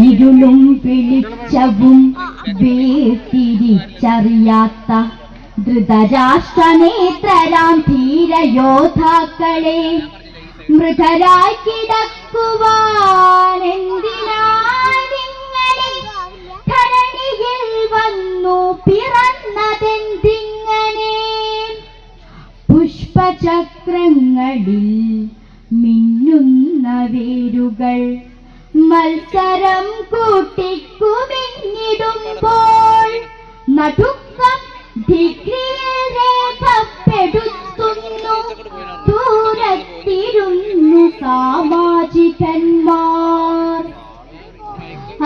ഇരുളും വിളിച്ചവും വേർതിരിച്ചറിയാത്ത ധൃതരാഷ്ട്രനേത്രരാം ധീരയോദ്ധാക്കളെ മൃഗരായി കിടക്കുവാനെന്തിനായി വന്നു പിറന്നതെന്തിങ്ങനെ? പുഷ്പചക്രങ്ങളിൽ മിന്നുന്ന വേരുകൾ മത്സരം കൂട്ടിക്കുമിങ്ങിടുമ്പോൾ നടുക്കം ഡിഗ്രിയിൽ രേഖപ്പെടുത്തുന്നു ദൂരത്തിരുന്നു സാമാജികന്മാർ.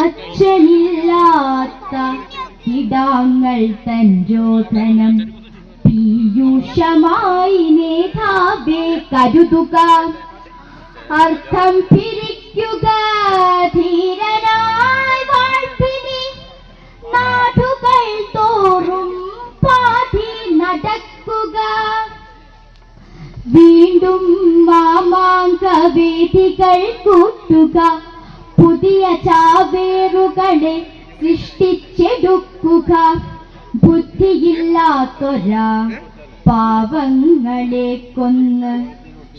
അച്ഛനില്ലാത്ത ഇടാങ്ങൾ തൻ രോധനം പീയൂഷമായി നേതാവേ കരുതുക. അർത്ഥം പിരിക്കുക നടക്കുക മാമാങ്ക വേദികൾ കൂട്ടുക. പുതിയ ചാവേറുകളെ സൃഷ്ടിച്ചെടുക്കുക. ബുദ്ധിയില്ലാത്തൊരാ പാവങ്ങളെ കൊന്ന്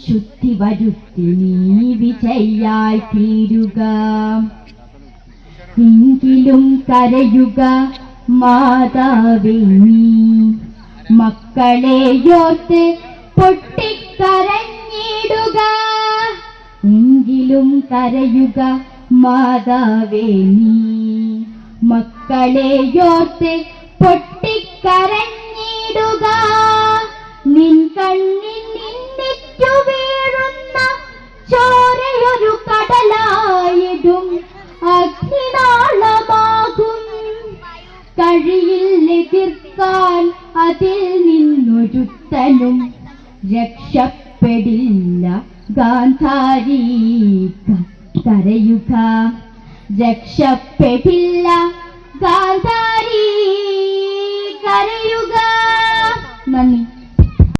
ശുദ്ധി വരുത്തി നീ വിജയായി തീരുക. എങ്കിലും കരയുക മാതാവേ മക്കളെയോർത്ത് പൊട്ടിക്കരഞ്ഞിടുക. എങ്കിലും കരയുക മാതാവേ നീ. മക്കളെ യോർത്ത് പൊട്ടിക്കരഞ്ഞിടുക. നിൻ കണ്ണിൽ നിന്നിറ്റു വീഴുന്ന ചോരയൊരു കടലായിടും. അഗ്നിനാളമാകും. കഴിയില്ലെതിർക്കാൻ അതിൽ നിന്നൊരുത്തനും രക്ഷപ്പെടില്ല. ഗാന്ധാരി കരയുക രക്ഷപ്പെടില്ല ഗാന്ധാരി കരയുക.